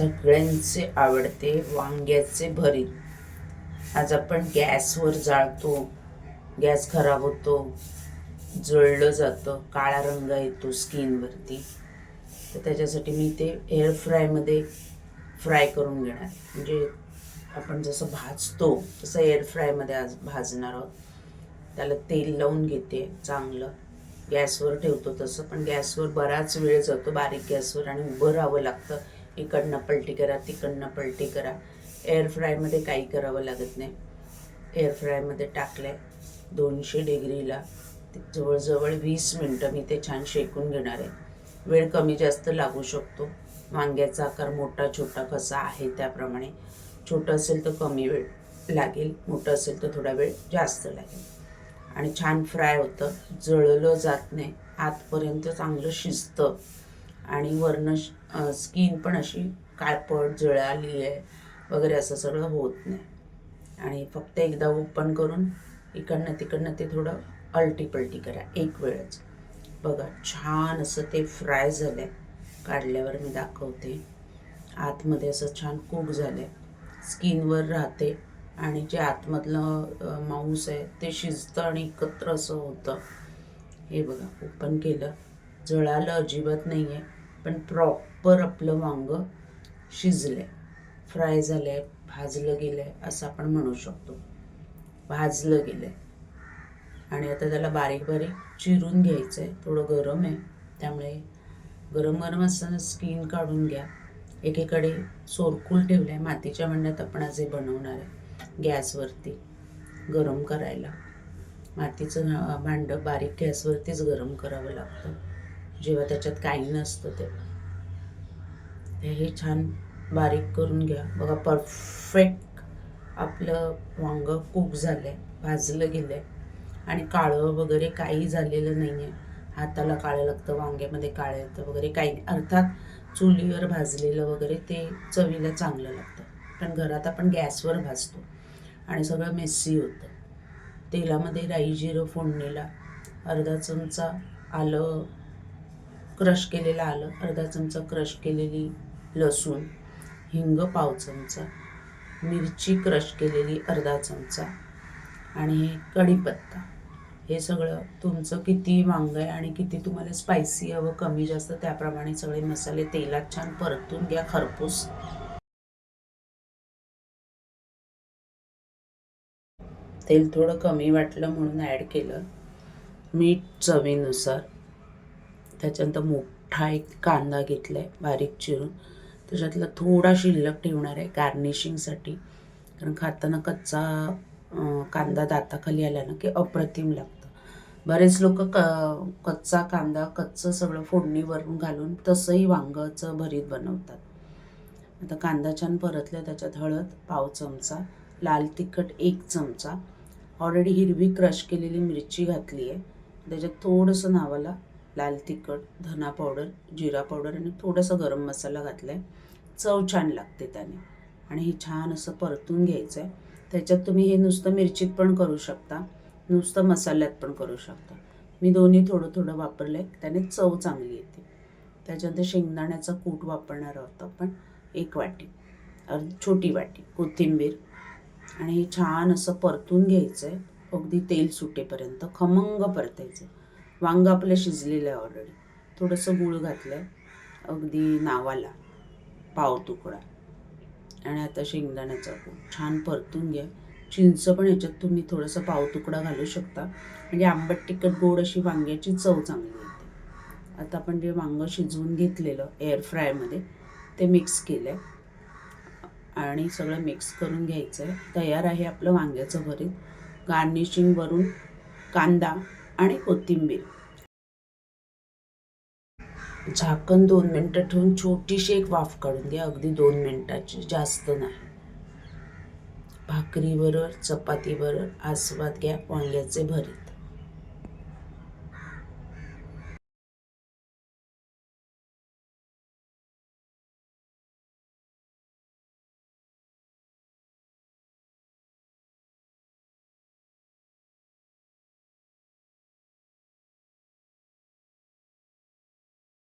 सगळ्यांचे आवडते वांग्याचे भरीत. आज आपण गॅसवर जाळतो गॅस खराब होतो जळलं जातं काळा रंग येतो स्किनवरती. तर त्याच्यासाठी मी ते एअर फ्रायमध्ये फ्राय करून घेणार. म्हणजे आपण जसं भाजतो तसं एअर फ्रायमध्ये आज भाजणार आहोत. त्याला तेल लावून घेते चांगलं. गॅसवर ठेवतो तसं पण गॅसवर बराच वेळ जातो बारीक गॅसवर आणि उभं राहावं लागतं. इकडनं पलटी करा तिकडनं पलटी करा. एअर फ्रायमध्ये काही करावं लागत नाही. एअर फ्रायमध्ये टाकलंय दोनशे डिग्रीला. जवळजवळ वीस मिनटं मी ते छान शेकून घेणार आहे. वेळ कमी जास्त लागू शकतो. वांग्याचा आकार मोठा छोटा कसा आहे त्याप्रमाणे. छोटं असेल तर कमी वेळ लागेल मोठं असेल तर थोडा वेळ जास्त लागेल. आणि छान फ्राय होतं. जळलं जात नाही. आतपर्यंत चांगलं शिजतं. आणि वरनं स्किन पण अशी काळपट जळाली आहे वगैरे असं सगळं होत नाही. आणि फक्त एकदा ओपन करून इकडनं तिकडनं ते थोडं अलटी पलटी करा एक वेळच. बघा छान असं ते फ्राय झालं आहे काढल्यावर मी दाखवते. आतमध्ये असं छान कूक झालं आहे स्किनवर राहते आणि जे आतमधलं मांस आहे ते शिजतं आणि एकत्र असं होतं. हे बघा ओपन केलं. जळालं अजिबात नाही आहे पण प्रॉपर आपलं वांगं शिजलं आहे फ्राय झालं आहे भाजलं गेलं आहे असं आपण म्हणू शकतो. भाजलं गेलं आहे आणि आता त्याला बारीक बारीक चिरून घ्यायचं आहे थोडं गरम आहे. त्यामुळे गरम गरम असताना स्किन काढून घ्या. एकीकडे सोरकूल ठेवलं आहे मातीच्या भांड्यात आपण आज हे बनवणार आहे. गॅसवरती. गरम करायला. मातीचं भांडं बारीक गॅसवरतीच गरम करावं लागतं. जेव्हा त्याच्यात काही नसतं ते ते हे छान बारीक करून घ्या. बघा परफेक्ट आपलं वांगं कुक झालं आहे भाजलं गेलं आहे आणि काळं वगैरे काही झालेलं नाही आहे हाताला काळं लागतं वांग्यामध्ये काळं येतं वगैरे काही नाही. अर्थात चुलीवर भाजलेलं वगैरे ते चवीला चांगलं लागतं. पण घरात आपण गॅसवर भाजतो. आणि सगळं मेस्सी होतं. तेलामध्ये राई जिरं फोडणीला अर्धा चमचा आलं क्रश केलेलं आलं. अर्धा चमचा क्रश केलेली लसूण हिंग पाव चमचा मिरची क्रश केलेली अर्धा चमचा आणि कढीपत्ता. हे सगळं तुमचं किती वांग आहे आणि किती तुम्हाला स्पायसी हवं कमी जास्त त्याप्रमाणे सगळे मसाले तेलात छान परतून घ्या खरपूस. तेल थोडं कमी वाटलं म्हणून ॲड केलं. मीठ चवीनुसार. त्याच्यानंतर मोठा एक कांदा घेतला आहे बारीक चिरून. त्याच्यातला थोडा शिल्लक ठेवणार आहे गार्निशिंगसाठी कारण खाताना कच्चा कांदा दाताखाली आला ना की अप्रतिम लागतं. बरेच लोक क कच्चा कांदा कच्चं सगळं फोडणीवरून घालून तसंही वांगचं भरीत बनवतात. आता कांदा छान परतला त्याच्यात हळद पाव चमचा लाल तिखट एक चमचा. ऑलरेडी हिरवी क्रश केलेली मिरची घातली आहे त्याच्यात थोडंसं नावाला लाल तिखट धना पावडर जिरा पावडर आणि थोडंसं गरम मसाला घातला आहे चव छान लागते त्याने. आणि हे छान असं परतून घ्यायचं आहे त्याच्यात तुम्ही हे नुसतं मिरचीत पण करू शकता. नुसतं मसाल्यात पण करू शकता. मी दोन्ही थोडं थोडं वापरलं आहे त्याने चव चांगली येते. त्याच्यानंतर शेंगदाण्याचा कूट वापरणार आहोत आपण एक वाटी. छोटी वाटी. कोथिंबीर. आणि हे छान असं परतून घ्यायचं आहे अगदी तेल सुटेपर्यंत खमंग परतायचं वांग आपलं शिजलेलं आहे ऑलरेडी थोडंसं गूळ घातलं आहे अगदी नावाला पाव तुकडा. आणि आता शेंगदाण्याचा कूट छान परतून घ्या. चिंच पण याच्यात तुम्ही थोडंसं पाव तुकडा घालू शकता. म्हणजे आंबट तिखट गोड अशी वांग्याची चव चांगली येते. आता आपण जे वांगं शिजवून घेतलेलं एअर फ्रायमध्ये ते मिक्स केलं आहे आणि सगळं मिक्स करून घ्यायचं आहे तयार आहे आपलं वांग्याचं भरीत. गार्निशिंगवरून कांदा आणि कोथिंबीर. झाकण दोन मिनटं ठेवून छोटीशी एक वाफ काढून द्या अगदी दोन मिनटाची जास्त नाही. भाकरीबरोबर चपातीबरोबर आस्वाद घ्या. वांग्याचे भरीत.